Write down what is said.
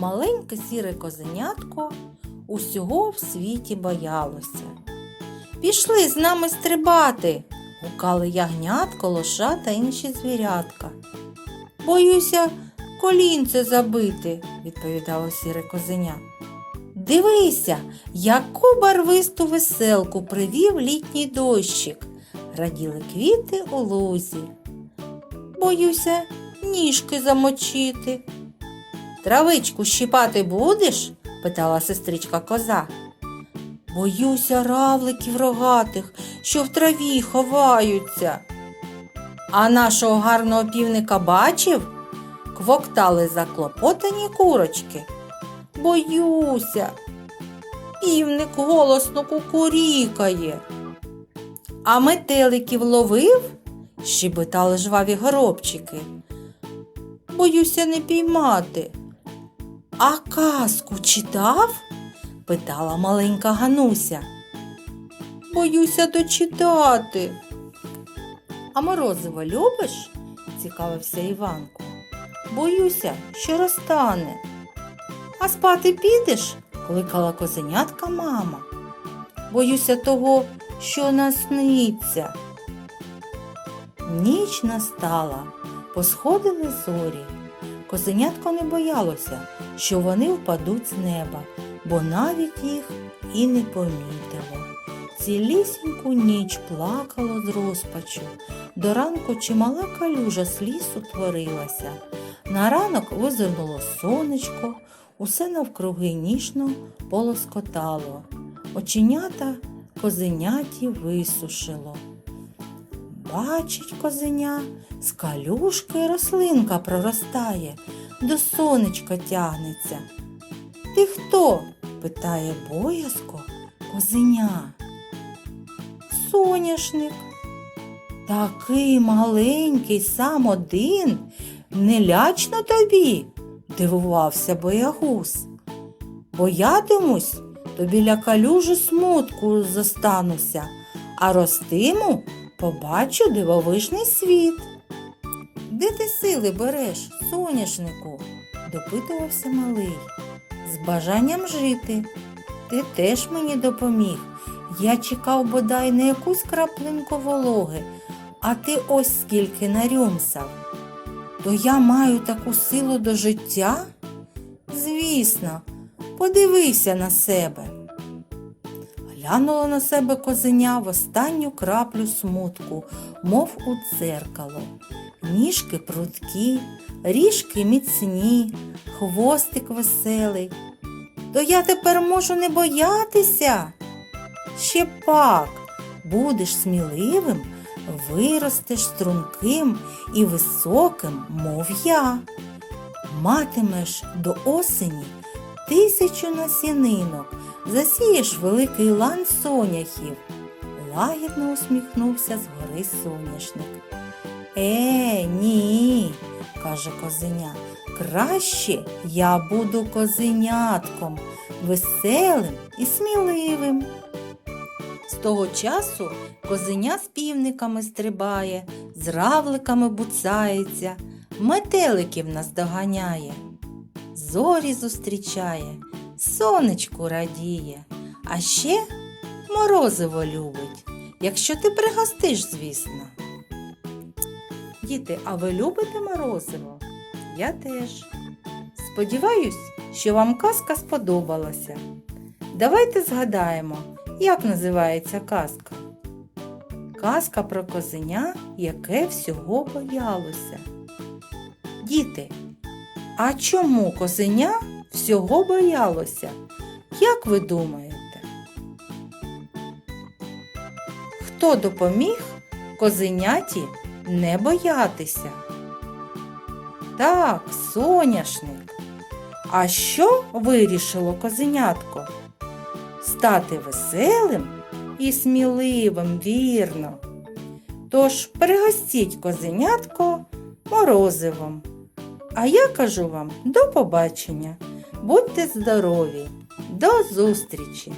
маленьке сіре козенятко усього в світі боялося. Пішли з нами стрибати, гукали ягнятко, лоша та інші звірятка. Боюся, колінце забити, відповідало сіре козеня. Дивися, яку барвисту веселку привів літній дощик. Раділи квіти у лузі. Боюся, ніжки замочити. Травичку щипати будеш? питала сестричка коза. Боюся равликів рогатих, що в траві ховаються. А нашого гарного півника бачив? Квоктали заклопотані курочки. Боюся. Півник голосно кукурікає. А метеликів ловив? щебетали жваві горобчики. Боюся не піймати. А казку читав? питала маленька Гануся. Боюся дочитати. А морозиво любиш? цікавився Іванко. Боюся, що розтане. А спати підеш? кликала козенятка мама. Боюся того, що насниться. Ніч настала, посходили зорі. Козенятко не боялося, що вони впадуть з неба, бо навіть їх і не помітило. Цілісіньку ніч плакало з розпачу. До ранку чимала калюжа з лісу творилася. На ранок визирнуло сонечко, усе навкруги ніжно полоскотало. Оченята козеняті висушило. Бачить козеня, з калюшки рослинка проростає, до сонечка тягнеться. Ти хто? питає боязко козеня. Соняшник. Такий маленький сам один, не лячно тобі, дивувався боягуз. Боятимусь, то біля калюжі смутку зостануся, а ростиму побачу дивовижний світ. Де ти сили береш, соняшнику? допитувався малий. З бажанням жити. Ти теж мені допоміг. Я чекав бодай на якусь краплинку вологи, а ти ось скільки нарюмсав. То я маю таку силу до життя? Звісно, подивися на себе. Глянула на себе козеня в останню краплю смутку, мов у дзеркало. Ніжки прудкі, ріжки міцні, хвостик веселий. То я тепер можу не боятися. Ще пак, будеш сміливим, виростеш струнким і високим, мов я. Матимеш до осені тисячу насінинок, засієш великий лан соняхів. Лагідно усміхнувся згори соняшник. Е, ні, каже козеня. Краще я буду козенятком, веселим і сміливим. З того часу козеня з півниками стрибає, з равликами буцається, метеликів наздоганяє, зорі зустрічає, сонечку радіє, а ще морозиво любить, якщо ти пригостиш, звісно. Діти, а ви любите морозиво? Я теж. Сподіваюсь, що вам казка сподобалася. Давайте згадаємо, як називається казка. Казка про козеня, яке всього боялося. Діти, а чому козеня всього боялося? Як ви думаєте? Хто допоміг козеняті не боятися? Так, соняшник. А що вирішило козенятко? Стати веселим і сміливим, вірно. Тож пригостіть козенятко морозивом. А я кажу вам до побачення. Будьте здорові, до зустрічі!